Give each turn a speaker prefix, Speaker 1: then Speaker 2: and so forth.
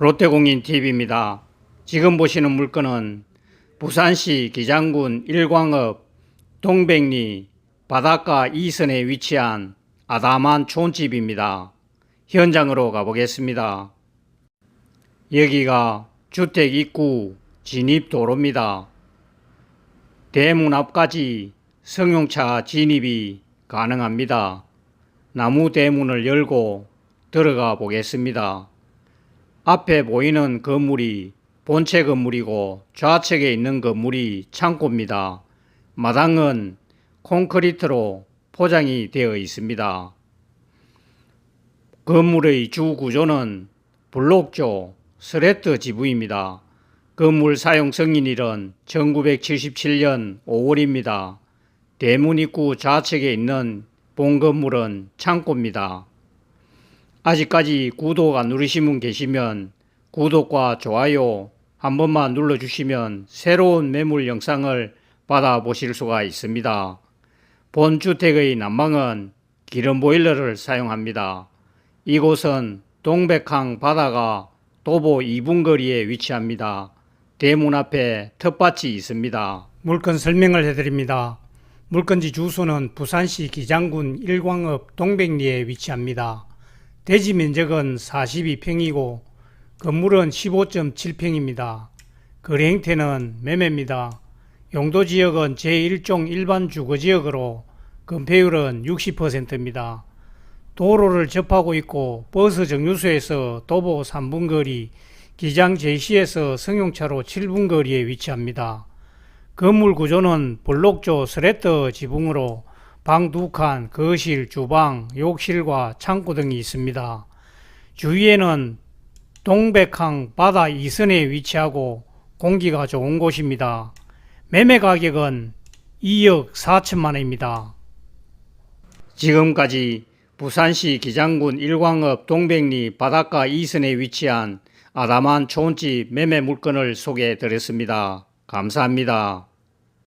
Speaker 1: 롯데공인TV입니다. 지금 보시는 물건은 부산시 기장군 일광읍 동백리 바닷가 2선에 위치한 아담한 촌집입니다. 현장으로 가보겠습니다. 여기가 주택 입구 진입 도로입니다. 대문 앞까지 승용차 진입이 가능합니다. 나무 대문을 열고 들어가 보겠습니다. 앞에 보이는 건물이 본체 건물이고 좌측에 있는 건물이 창고입니다. 마당은 콘크리트로 포장이 되어 있습니다. 건물의 주 구조는 블록조 스레트 지붕입니다. 건물 사용 승인일은 1977년 5월입니다. 대문 입구 좌측에 있는 본 건물은 창고입니다. 아직까지 구독 안 누르신 분 계시면 구독과 좋아요 한 번만 눌러주시면 새로운 매물 영상을 받아보실 수가 있습니다. 본 주택의 난방은 기름 보일러를 사용합니다. 이곳은 동백항 바다가 도보 2분 거리에 위치합니다. 대문 앞에 텃밭이 있습니다. 물건 설명을 해드립니다. 물건지 주소는 부산시 기장군 일광읍 동백리에 위치합니다. 대지 면적은 42평이고 건물은 15.7평입니다. 거래 형태는 매매입니다. 용도 지역은 제1종 일반 주거지역으로 건폐율은 60%입니다. 도로를 접하고 있고 버스 정류소에서 도보 3분 거리, 기장 제시에서 승용차로 7분 거리에 위치합니다. 건물 구조는 블록조 스레터 지붕으로 방 두 칸, 거실, 주방, 욕실과 창고 등이 있습니다. 주위에는 동백항 바다 이선에 위치하고 공기가 좋은 곳입니다. 매매 가격은 2억 4천만 원입니다. 지금까지 부산시 기장군 일광읍 동백리 바닷가 이선에 위치한 아담한 촌집 매매 물건을 소개해 드렸습니다. 감사합니다.